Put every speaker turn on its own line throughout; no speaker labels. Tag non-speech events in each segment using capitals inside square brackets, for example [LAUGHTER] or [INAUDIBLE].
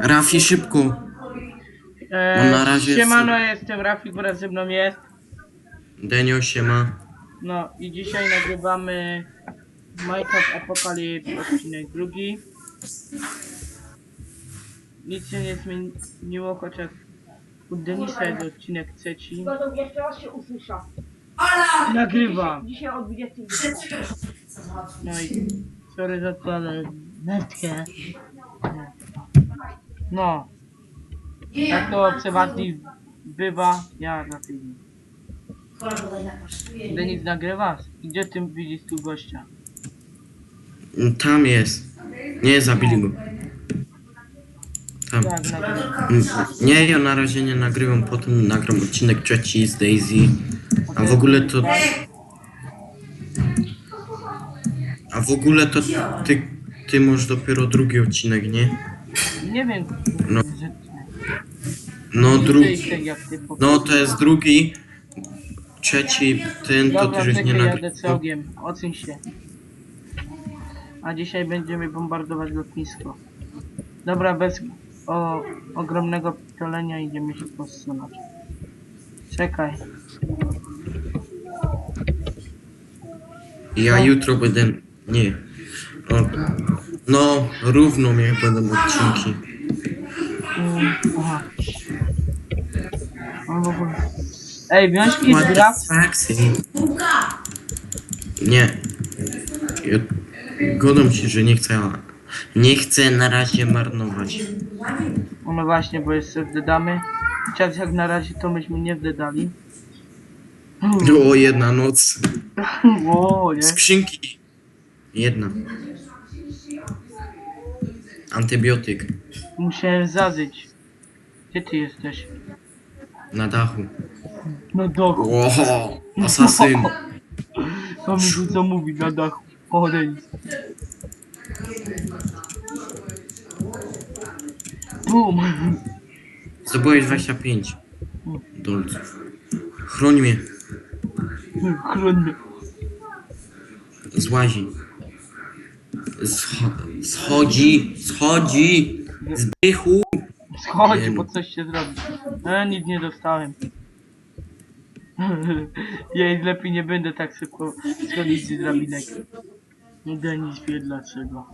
Rafi, szybko.
E,
No na razie
Siemano,
są-
jestem Rafik, wraz ze mną jest.
Denio siema.
No i dzisiaj nagrywamy Minecraft Apocalypse odcinek drugi. Nic się nie zmieniło, chociaż u Denisa jest odcinek trzeci.
Gotow jeszcze raz się usłysza.
Nagrywam!
Dzisiaj o 20.
No i sorry za to, ale nętkę. No. Tak to przeważnie bywa, ja na tym. Denis nagrywasz? Gdzie ty widzisz tu gościa?
Tam jest. Nie, zabili go. Tam.
Tak,
Nie, ja na razie nie nagrywam, potem nagram odcinek trzeci z Daisy. A w ogóle to... A w ogóle to ty, ty masz dopiero drugi odcinek, nie?
Nie wiem,
No.
że...
No drugi.
tak jak ty po
No to jest drugi. Trzeci, ten to
Dobra,
ty już nie
czekaj, jadę się. A dzisiaj będziemy bombardować lotnisko. Dobra, bez o, ogromnego pitolenia idziemy się posunąć. Czekaj.
Ja jutro będę. Nie. O, no, równo mnie będą odcinki.
Mm, aha. O, w ogóle. Ej, wziąć kit gra?
Satisfaccji. Nie. Ja godam ci, że nie chcę. Nie chcę na razie marnować.
No właśnie, bo jeszcze wdedamy. Chociaż jak na razie to myśmy nie wdedali.
O, jedna noc. [LAUGHS]
O, nie?
Skrzynki. Jedna. Antybiotyk.
Musiałem zazyć. Gdzie ty jesteś?
Na dachu.
Na dachu.
O, asasyn. [LAUGHS]
To mi tu co mówi na dachu. O, Denis. Bum.
Zdobyłeś 25 dolców. Chroń mnie.
Chroń mnie.
Złazi. Scho schodzi, schodzi. Zdychu.
Schodź,
Nie
bo
no.
coś się zrobi. E, nic nie dostałem. [LAUGHS] Ja lepiej nie będę tak szybko schodzić z drabinek. Nie Denis wie dlaczego.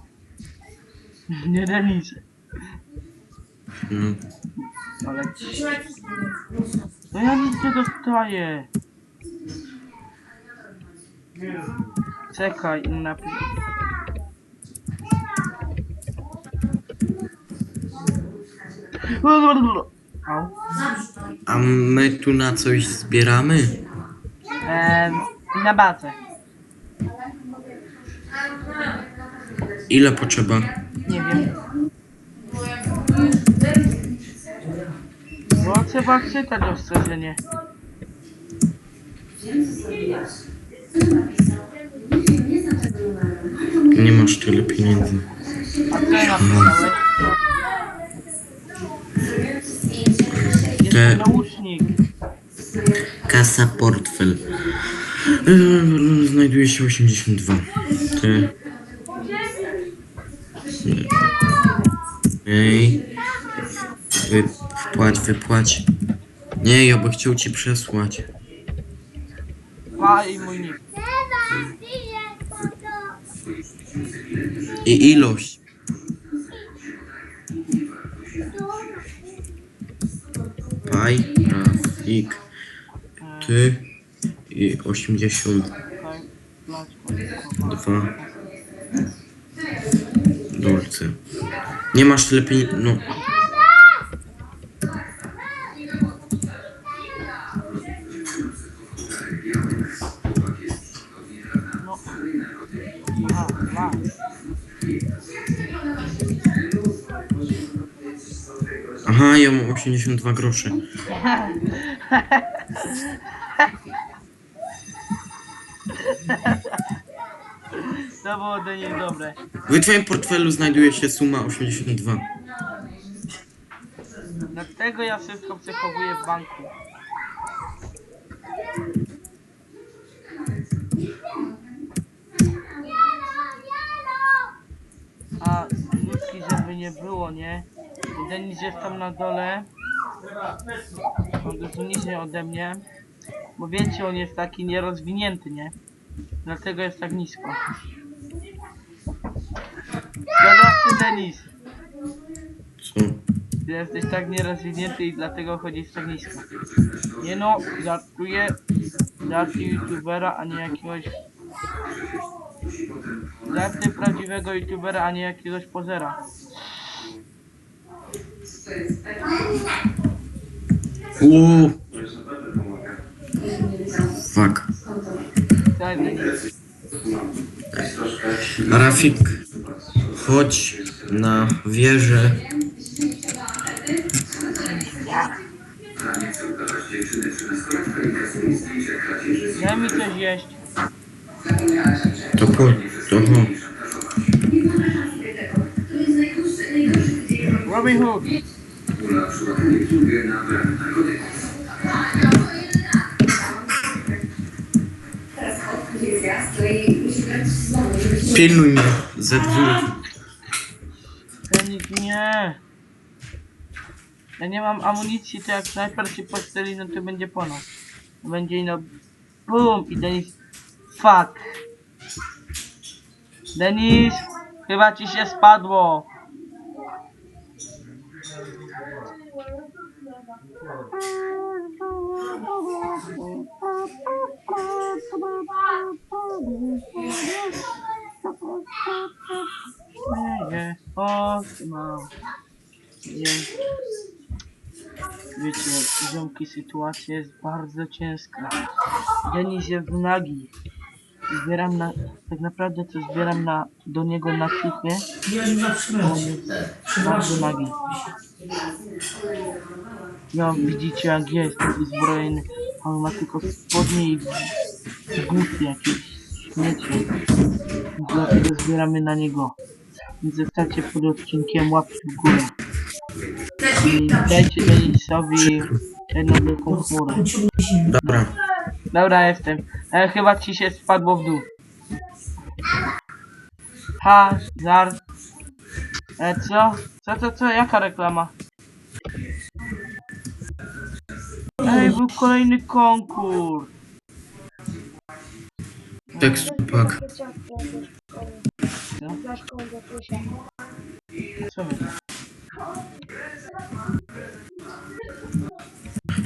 [LAUGHS] Nie Denis.
No.
Ale... No ja nic nie dostaję. Czekaj, napisz.
A my tu na coś zbieramy?
Na bazę.
Ile potrzeba?
Nie wiem. Bo trzeba czytać ostrzeżenie.
Nie masz tyle pieniędzy.
A co napisałeś? Jest
Te-
naucznik.
Kasa, portfel. Yy, Znajduje się 82. Te... Ej. Wy, wpłać, wypłać. Nie, ja by chciał ci przesłać.
Mój nick.
I ilość. Rafik, ty i 82
Tutaj, plać,
dolce. Nie masz tyle pieniędzy, no.
Aha,
ja mam 82 grosze. [LAUGHS]
To było do niej dobre.
W twoim portfelu znajduje się suma 82.
Dlatego ja wszystko przechowuję w banku. A ludzki żeby nie było, nie? Denis jest tam na dole. On dużo ode mnie. Bo wiecie, on jest taki nierozwinięty, nie? Dlatego jest tak nisko. Się, Denis?
Co?
Ty jesteś tak nierozwinięty i dlatego chodzisz tak nisko. Nie no, żartuję. Żarty youtubera, a nie jakiegoś... Żarty prawdziwego youtubera, a nie jakiegoś pozera.
Uuu. Fuck. Rafik, chodź na wieżę. Pilnuj mnie. Ze dwóch.
Denis, nie. Ja nie mam amunicji, to jak snajper ci postrzeli, no to będzie po nas. Będzie ino... BUM! I Denis... Fuck! Denis! Chyba ci się spadło! [LAUGHS] Nie, o, mam. Nie. Wiecie, ziomki, sytuacja jest bardzo ciężka. Denis jest nagi. Zbieram na, tak naprawdę to zbieram na, do niego na kifie.
Jezu,
jest bardzo nagi. No, widzicie jak jest, taki zbrojny. On ma tylko spodnie i głupie jakieś śmiecie. Dlatego zbieramy na niego. Więc zostawcie pod odcinkiem łapki w górę. I dajcie Denisowi jedną wielką chmurę.
Dobra.
Dobra, jestem. E, chyba ci się spadło w dół. Ha, żart. E, co? Co, co, co? Jaka reklama? Ej, był kolejny konkurs.
Tekstupak.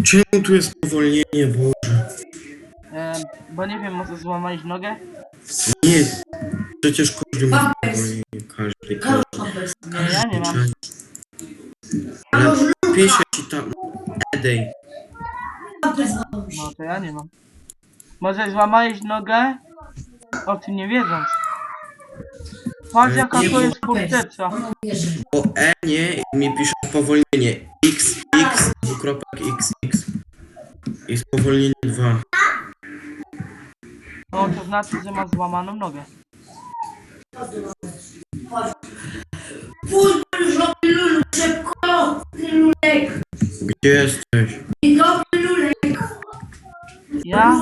Czemu tu jest powolnienie, Boże?
E, bo nie wiem, może złamałeś nogę?
Nie. Przecież każdy ma powolnienie. Każdy, każdy.
Nie, ja nie mam.
Ci tam... Edej.
No to ja nie mam. Może złamałeś nogę? O tym nie wiedząc. Patrz jaka to jest forteca.
Po E nie mi pisze powolnienie. X, X, dwukropek X, X. I spowolnienie 2.
No to znaczy, że masz złamaną nogę.
Pójdź już robi lulu, szybko! Ty lulek!
Gdzie jesteś?
I robi lulek!
Ja?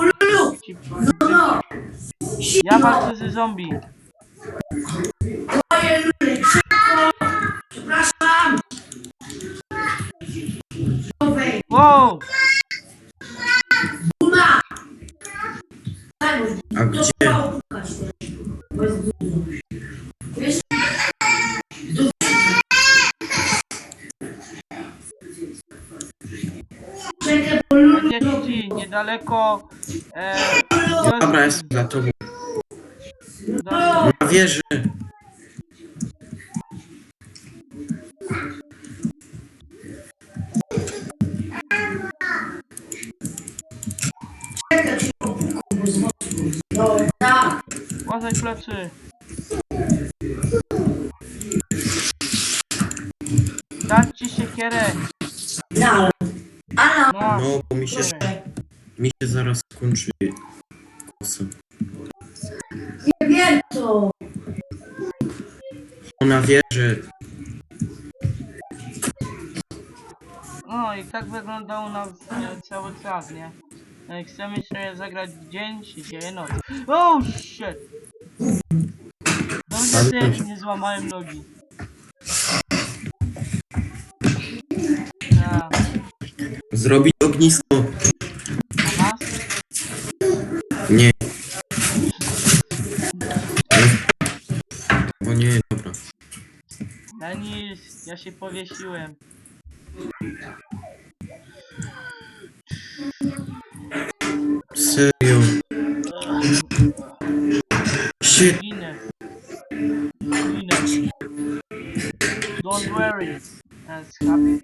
No!
Ja walczę ze zombie. Wow!
A gdzie?
Będzie ci niedaleko. E,
Dobra, jestem za tobą.
do,
Na wieży.
No, tak!
uważaj plecy. Dać ci siekierę.
No, ale
No,
No, bo mi się, mi się zaraz skończy kosa.
nie wiem co!
Ona wie, że
No i tak wyglądał nas e, cały czas, nie? E, chcemy sobie zagrać w dzień czy dzień noc. O oh, shit! Dobrze, że ja nie złamałem nogi. A,
zrobi ognisko. Nie,
się powiesiłem.
Serio. Shit.
Ginę. Ginę. Don't worry. That's happy.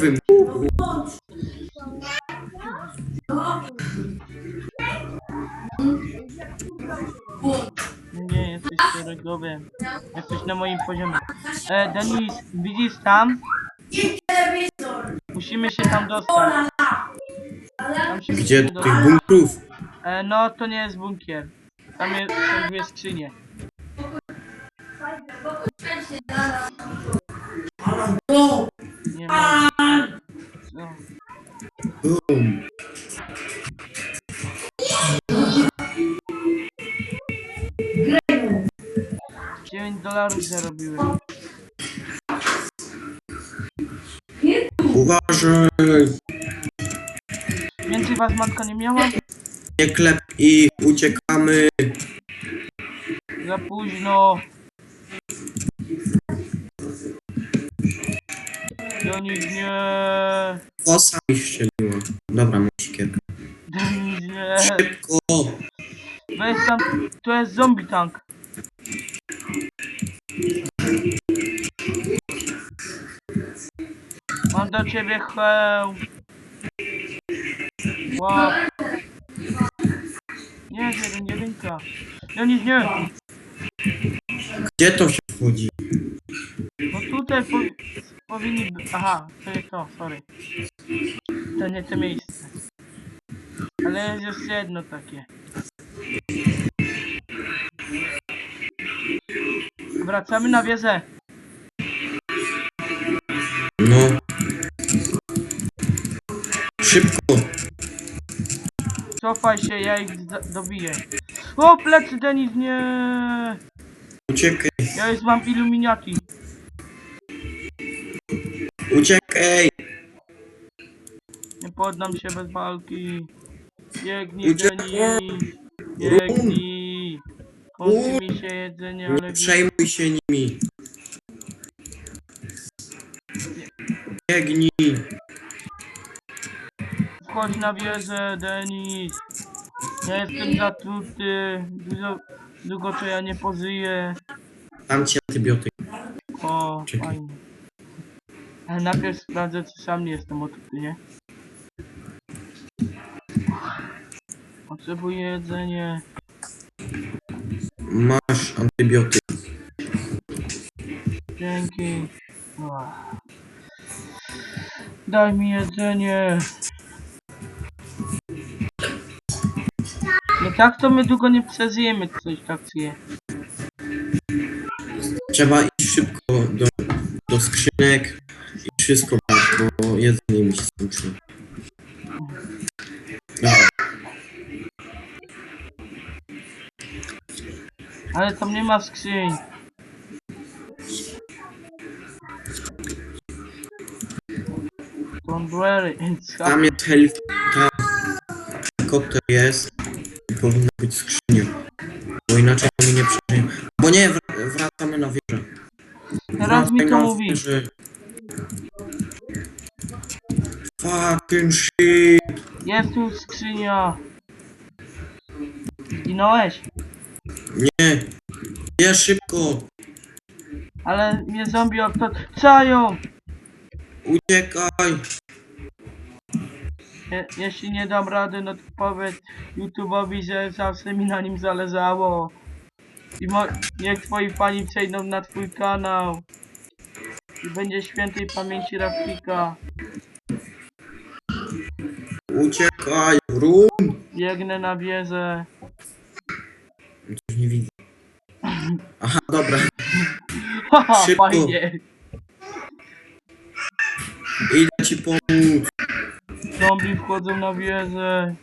Włącz.
Nie,
jesteś szeregowym. Jesteś na moim poziomie. E, Denis, widzisz tam? Musimy się tam dostać. Tam się
Gdzie
musimy
do tych
dostać.
bunkrów?
E, no, to nie jest bunkier. Tam jest, są dwie skrzynie. Dolarów zarobiłem.
Uważaj.
Więcej was matka nie miała?
Nie klep ich, uciekamy.
Za późno. Denis nie.
Kosa mi strzeliła. Dobra, mam siekierkę.
Denis nie.
Szybko.
Weź tam. To jest zombie tank. Mam do ciebie hełm. Łap. Nie, jeden, jedynka. Denis nie.
Gdzie to się wchodzi?
No tutaj po, powinni. Aha, to jest to, sorry. To nie to miejsce. Ale jest jeszcze jedno takie. Wracamy na wieżę.
No. Szybko.
Cofaj się, ja ich za- dobiję. O, plecy Denis, nie!
Uciekaj.
Ja już mam iluminati.
Uciekaj.
Nie poddam się bez walki. Biegnij,
Uciekaj.
Denis. Biegnij. Kończy mi się jedzenie, ale...
Nie przejmuj się nimi. Biegnij.
Wchodź na wieżę, Denis. Ja jestem zatruty. Dużo, długo to ja nie pożyję.
Dam ci antybiotyk.
O,
Czekaj.
fajnie. Ale najpierw sprawdzę, czy sam nie jestem otruty, nie? Potrzebuję jedzenie.
Masz antybiotyk.
Dzięki. O. Daj mi jedzenie. No tak to my długo nie przeżyjemy coś tak je.
Trzeba iść szybko do, do skrzynek i wszystko brać, bo jedzenie mi się skończyło. Dobra.
Ale tam nie ma skrzyń. Don't worry, it's
Tam jest helif... Tam helikopter jest i powinna być skrzynia. Bo inaczej my nie przeżyjemy. Bo nie, wr- wracamy na wieżę.
Teraz mi to
na
mówi.
wieżę. Fucking shit.
Jest tu skrzynia. Zginąłeś,
Nie. Nie szybko.
ale mnie zombie otaczają.
Uciekaj.
Je, jeśli nie dam rady, no to powiedz YouTube'owi, że zawsze mi na nim zależało. I mo niech twoi fani przejdą na twój kanał. I będzie świętej pamięci Rafika.
Uciekaj. Rum.
Biegnę na wieżę.
Coś nie widzę. [LAUGHS] Aha, dobra.
Haha,
Szybko.
fajnie.
Idę ci pomóc.
Zombie wchodzą na wieżę.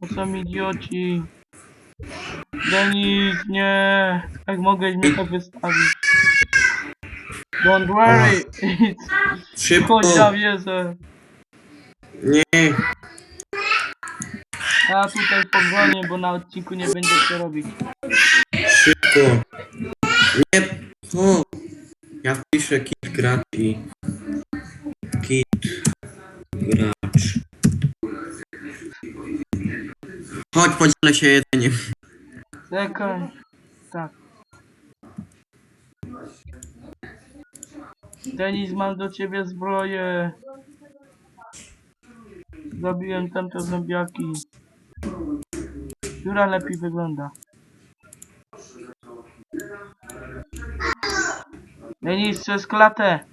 To są idioci. Denis, nie. Jak mogę mnie to wystawić? Don't worry. [LAUGHS]
Szybko!
Chodź na wieżę.
Nie!
Ja tutaj podzwonię, bo na odcinku nie będzie co robić.
Szybko! Nie! O! Ja wpiszę kit gracz i... Kit... Gracz. Chodź, podzielę się jedzeniem.
Czekaj. Tak. Denis, mam do ciebie zbroję. Zabiłem tamte zombiaki. Która lepiej wygląda? Denis, przez klatę.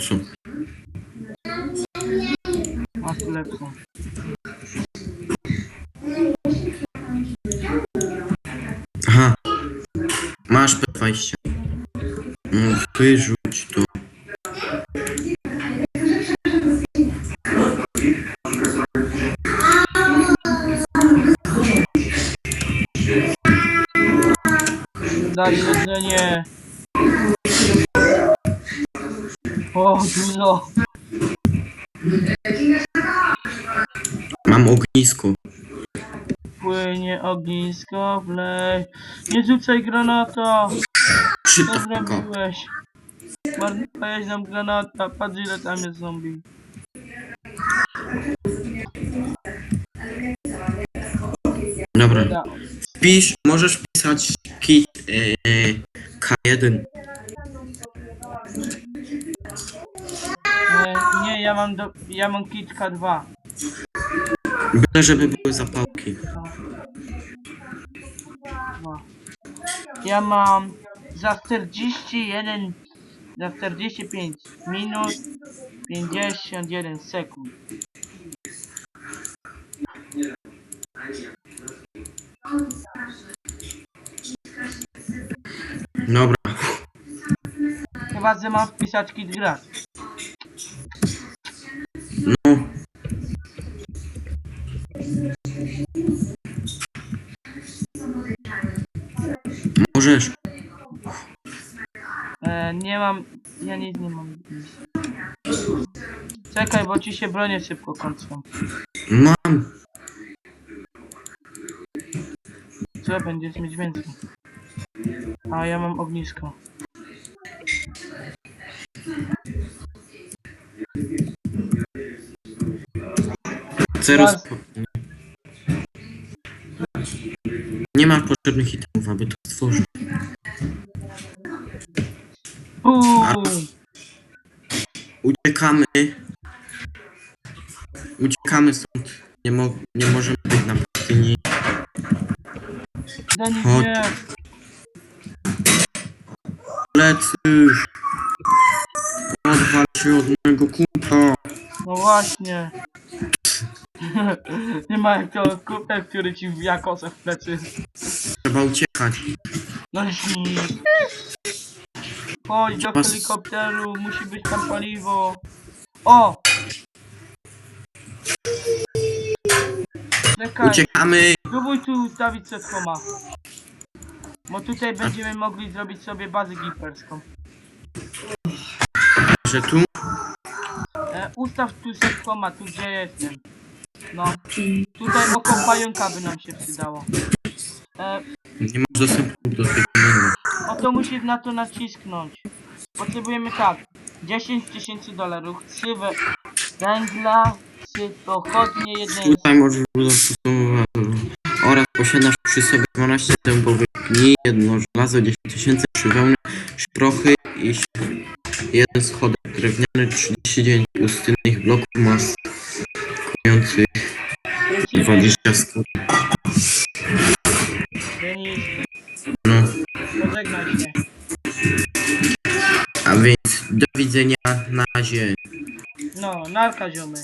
Co?
Masz lepszą.
Aha. Masz P20. No,
Daj jedzenie. O, dużo.
Mam ognisko.
Płynie ognisko, wlej. Nie rzucaj granata. Co
Szybko.
zrobiłeś? Marnowałeś nam granata. Patrz ile tam jest zombie.
Dobra.
Da.
Pisz, możesz pisać kit e, K1.
E, nie, ja mam do, ja mam kitka 2.
Byle, żeby były zapałki.
Ja mam za 41, za 45 minut 51 sekund.
Dobra.
Chyba, że mam wpisać kit gracz.
No. Możesz.
E, nie mam, ja nic nie mam. Czekaj, bo ci się bronie szybko kończą.
Mam.
Co, będziesz mieć więcej. A ja mam ognisko.
Roz... Nie ma potrzebnych itemów, aby to stworzyć.
Uuu,
Uciekamy. Uciekamy stąd. Nie, mo nie możemy być na pustyni. Chodź.
nie.
Lecy. Odwal się od mojego kumpla.
No właśnie. [LAUGHS] nie ma jak to kupę, który ci wbija kosę w plecy.
Trzeba uciekać.
No śni. Chodź do helikopteru, musi być tam paliwo. O! Czekaj,
Uciekamy.
spróbuj tu ustawić setkoma. Bo tutaj będziemy mogli zrobić sobie bazę giperską.
Że tu?
E, ustaw tu setkoma, tu gdzie jestem. No. Tutaj oko pająka by nam się przydało. E,
Nie masz dostępu do tego menu.
O to musisz na to nacisknąć. Potrzebujemy tak. 10 tysięcy dolarów, 3 we węgla, 3 pochodnie, jedne
Tutaj możesz zastosować oraz posiadasz przy sobie 12 dębowych pni, jedno żelazo, 10 tysięcy przywełny, szprochy i jeden schodek drewniany, 39 pustynnych bloków mas kojących 20 stóp.
Denis,
No,
pożegnaj się.
a więc do widzenia na razie.
No, narka ziomy.